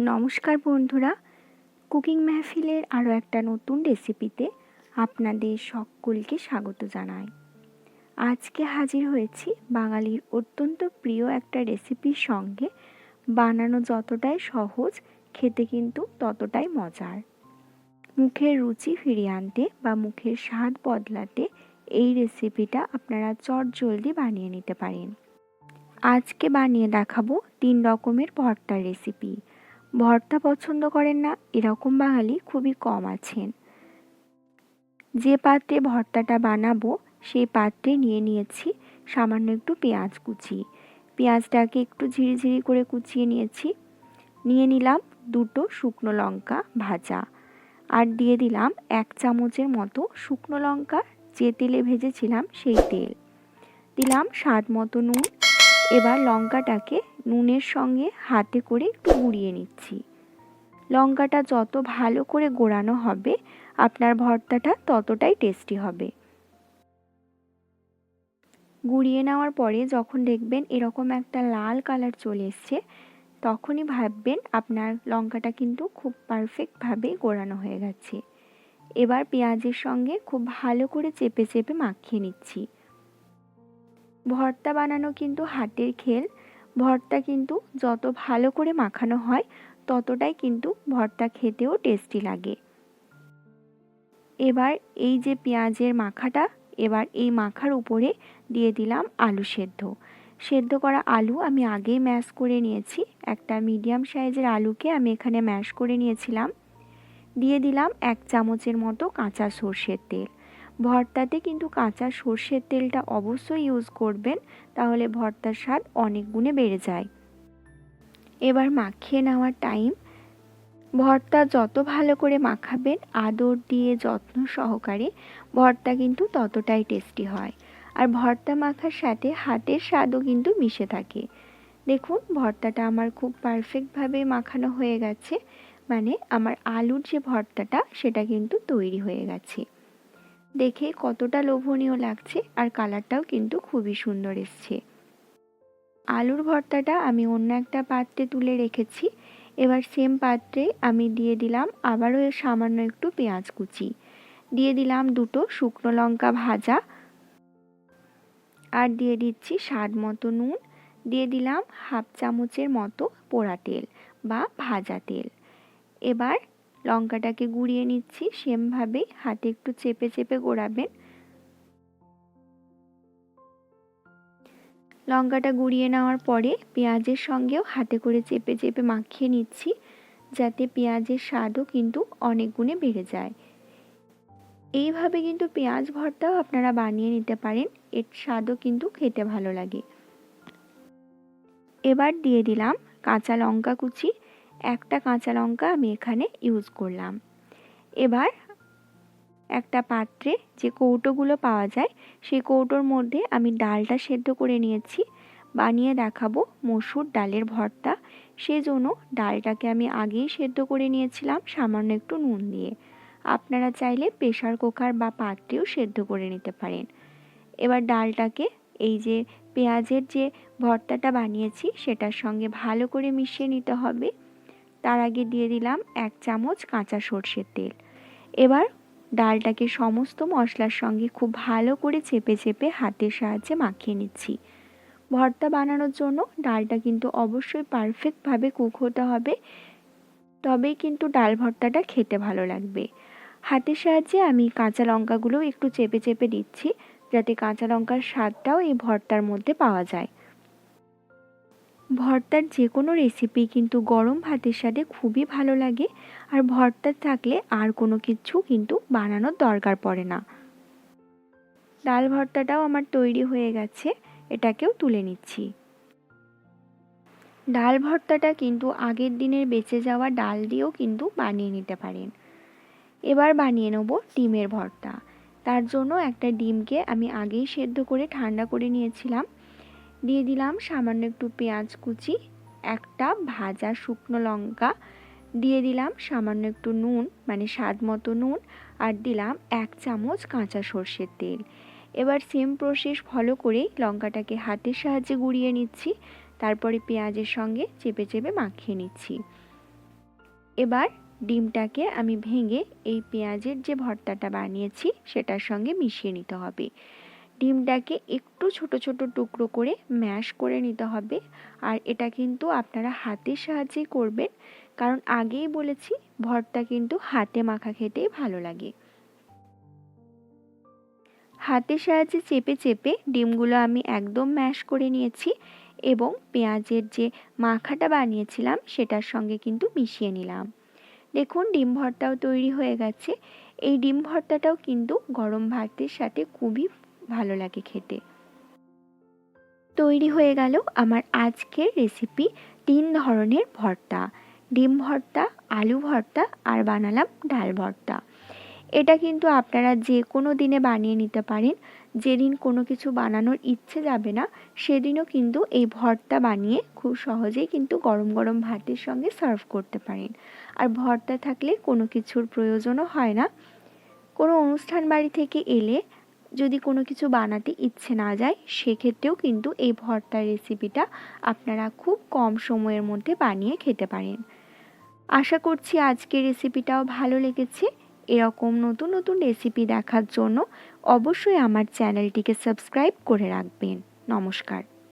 নমস্কার বন্ধুরা। কুকিং মেহফিলের আরও একটা নতুন রেসিপিতে আপনাদের সকলকে স্বাগত জানাই। আজকে হাজির হয়েছি বাঙালির অত্যন্ত প্রিয় একটা রেসিপির সঙ্গে। বানানো যতটাই সহজ, খেতে কিন্তু ততটাই মজার। মুখের রুচি ফিরিয়ে আনতে বা মুখের স্বাদ বদলাতে এই রেসিপিটা আপনারা চট জলদি বানিয়ে নিতে পারেন। আজকে বানিয়ে দেখাবো তিন রকমের ভর্তার রেসিপি ভর্তা পছন্দ করেন না, এরকম বাঙালি খুবই কম আছেন। যে পাত্রে ভর্তাটা বানাবো, সেই পাত্রে নিয়ে নিয়েছি সামান্য একটু পেঁয়াজ কুচি। পেঁয়াজটাকে একটু ঝিরিঝিরি করে কুচিয়ে নিয়েছি। নিয়ে নিলাম দুটো শুকনো লঙ্কা ভাজা। আর দিয়ে দিলাম এক চামচের মতো শুকনো লঙ্কা, যে তেলে ভেজেছিলাম সেই তেল। দিলাম স্বাদ মতো নুন। এবার লঙ্কাটাকে নুনের সঙ্গে হাতে করে একটু গুঁড়িয়ে নিচ্ছি। লঙ্কাটা যত ভালো করে গোড়ানো হবে, আপনার ভর্তাটা ততটাই টেস্টি হবে। গুঁড়িয়ে নেওয়ার পরে যখন দেখবেন এরকম একটা লাল কালার চলে এসছে, তখনই ভাববেন আপনার লঙ্কাটা কিন্তু খুব পারফেক্টভাবে গোড়ানো হয়ে গেছে। এবার পেঁয়াজের সঙ্গে খুব ভালো করে চেপে চেপে মাখিয়ে নিচ্ছি। ভর্তা বানানো কিন্তু হাতের খেল ভর্তা কিন্তু যত ভালো করে মাখানো হয়, ততটাই কিন্তু ভর্তা খেতেও টেস্টি লাগে। এবার এই যে পেঁয়াজের মাখাটা, এবার এই মাখার উপরে দিয়ে দিলাম আলু সেদ্ধ। সেদ্ধ করা আলু আমি আগেই ম্যাশ করে নিয়েছি, একটা মিডিয়াম সাইজের আলুকে আমি এখানে ম্যাশ করে নিয়েছিলাম। দিয়ে দিলাম এক চামচের মতো কাঁচা সর্ষের তেল। ভর্তাতে কিন্তু কাঁচা সর্ষের তেলটা অবশ্যই ইউজ করবেন, তাহলে ভর্তার স্বাদ অনেক গুণে বেড়ে যায়। এবার মাখিয়ে নেওয়ার টাইম ভর্তা যত ভালো করে মাখাবেন, আদর দিয়ে যত্ন সহকারে ভর্তা কিন্তু ততটাই টেস্টি হয়। আর ভর্তা মাখার সাথে হাতের স্বাদও কিন্তু মিশে থাকে। দেখুন, ভর্তাটা আমার খুব পারফেক্টভাবে মাখানো হয়ে গেছে। মানে আমার আলুর যে ভর্তাটা, সেটা কিন্তু তৈরি হয়ে গেছে। দেখে কতটা লোভনীয় লাগছে আর কালারটাও কিন্তু খুবই সুন্দর এসছে। আলুর ভর্তাটা আমি অন্য একটা পাত্রে তুলে রেখেছি। এবার সেম পাত্রে আমি দিয়ে দিলাম আবারও সামান্য একটু পেঁয়াজ কুচি। দিয়ে দিলাম দুটো শুকনো লঙ্কা ভাজা। আর দিয়ে দিচ্ছি স্বাদ মতো নুন। দিয়ে দিলাম হাফ চামচের মতো পোড়া তেল বা ভাজা তেল। এবার লঙ্কাটাকে গুঁড়িয়ে নিচ্ছি, সেমভাবেই হাতে একটু চেপে চেপে গোড়াবেন। লঙ্কাটা গুঁড়িয়ে নেওয়ার পরে পেঁয়াজের সঙ্গেও হাতে করে চেপে চেপে মাখিয়ে নিচ্ছি, যাতে পেঁয়াজের স্বাদও কিন্তু অনেক গুণে বেড়ে যায়। এইভাবে কিন্তু পেঁয়াজ ভর্তাও আপনারা বানিয়ে নিতে পারেন, এর স্বাদও কিন্তু খেতে ভালো লাগে। এবার দিয়ে দিলাম কাঁচা লঙ্কা কুচি একটা কাঁচা লঙ্কা আমি এখানে ইউজ করলাম। এবার একটা পাত্রে যে কৌটোগুলো পাওয়া যায়, সেই কৌটোর মধ্যে আমি ডালটা সেদ্ধ করে নিয়েছি। বানিয়ে দেখাবো মসুর ডালের ভর্তা। সেজন্য ডালটাকে আমি আগেই সেদ্ধ করে নিয়েছিলাম, সামান্য একটু নুন দিয়ে। আপনারা চাইলে প্রেশার কুকার বা পাত্রেও সেদ্ধ করে নিতে পারেন। এবার ডালটাকে এই যে পেঁয়াজের যে ভর্তাটা বানিয়েছি, সেটার সঙ্গে ভালো করে মিশিয়ে নিতে হবে। তার আগে দিয়ে দিলাম এক চামচ কাঁচা সর্ষের তেল। এবার ডালটাকে সমস্ত মশলার সঙ্গে খুব ভালো করে চেপে চেপে হাতের সাহায্যে মাখিয়ে নিচ্ছি। ভর্তা বানানোর জন্য ডালটা কিন্তু অবশ্যই পারফেক্টভাবে কুক হতে হবে। তবেই কিন্তু ডাল ভর্তাটা খেতে ভালো লাগবে। হাতের সাহায্যে আমি কাঁচা লঙ্কাগুলো একটু চেপে চেপে দিচ্ছি, যাতে কাঁচা লঙ্কার স্বাদটাও এই ভর্তার মধ্যে পাওয়া যায়। ভর্তার যে কোনো রেসিপি কিন্তু গরম ভাতের সাথে খুবই ভালো লাগে। আর ভর্তা থাকলে আর কোনো কিছু কিন্তু বানানোর দরকার পড়ে না। ডাল ভর্তাটাও আমার তৈরি হয়ে গেছে, এটাকেও তুলে নিচ্ছি। ডাল ভর্তাটা কিন্তু আগের দিনের বেঁচে যাওয়া ডাল দিয়েও কিন্তু বানিয়ে নিতে পারেন। এবার বানিয়ে নেব ডিমের ভর্তা। তার জন্য একটা ডিমকে আমি আগেই সেদ্ধ করে ঠান্ডা করে নিয়েছিলাম। দিয়ে দিলাম সামান্য একটু পেঁয়াজ কুচি, একটা ভাজা শুকনো লঙ্কা, দিয়ে দিলাম সামান্য একটু নুন মানে স্বাদ মতো নুন, আর দিলাম এক চামচ কাঁচা সর্ষের তেল। এবার সেম প্রসেস ফলো করেই লঙ্কাটাকে হাতের সাহায্যে গুঁড়িয়ে নিচ্ছি, তারপরে পেঁয়াজের সঙ্গে চেপে চেপে মাখিয়ে নিচ্ছি। এবার ডিমটাকে আমি ভেঙে এই পেঁয়াজের যে ভর্তাটা বানিয়েছি, সেটার সঙ্গে মিশিয়ে নিতে হবে। ডিমটাকে একটু ছোট ছোট টুকরো করে ম্যাশ করে নিতে হবে। আর এটা কিন্তু আপনারা হাতের সাহায্যেই করবেন। কারণ আগেই বলেছি, ভর্তা কিন্তু হাতে মাখা খেতেই ভালো লাগে। হাতের সাহায্যে চেপে চেপে ডিমগুলো আমি একদম ম্যাশ করে নিয়েছি এবং পেঁয়াজের যে মাখাটা বানিয়েছিলাম, সেটার সঙ্গে কিন্তু মিশিয়ে নিলাম। দেখুন, ডিম ভর্তাও তৈরি হয়ে গেছে। এই ডিম ভর্তাটাও কিন্তু গরম ভাতের সাথে খুবই ভালো লাগে খেতে। তৈরি হয়ে গেল আমার আজকের রেসিপি তিন ধরনের ভর্তা। ডিম ভর্তা, আলু ভর্তা আর বানালাম ডাল ভর্তা। এটা কিন্তু আপনারা যে কোনো দিনে বানিয়ে নিতে পারেন। যেদিন কোনো কিছু বানানোর ইচ্ছে যাবে না, সেদিনও কিন্তু এই ভর্তা বানিয়ে খুব সহজেই কিন্তু গরম গরম ভাতের সঙ্গে সার্ভ করতে পারেন। আর ভর্তা থাকলে কোনো কিছুর প্রয়োজনও হয় না। কোনো অনুষ্ঠান বাড়ি থেকে এলে যদি কোনো কিছু বানাতে ইচ্ছে না যায়, সেক্ষেত্রেও কিন্তু এই ভর্তার রেসিপিটা আপনারা খুব কম সময়ের মধ্যে বানিয়ে খেতে পারেন। আশা করছি আজকের রেসিপিটাও ভালো লেগেছে। এরকম নতুন নতুন রেসিপি দেখার জন্য অবশ্যই আমার চ্যানেলটিকে সাবস্ক্রাইব করে রাখবেন। নমস্কার।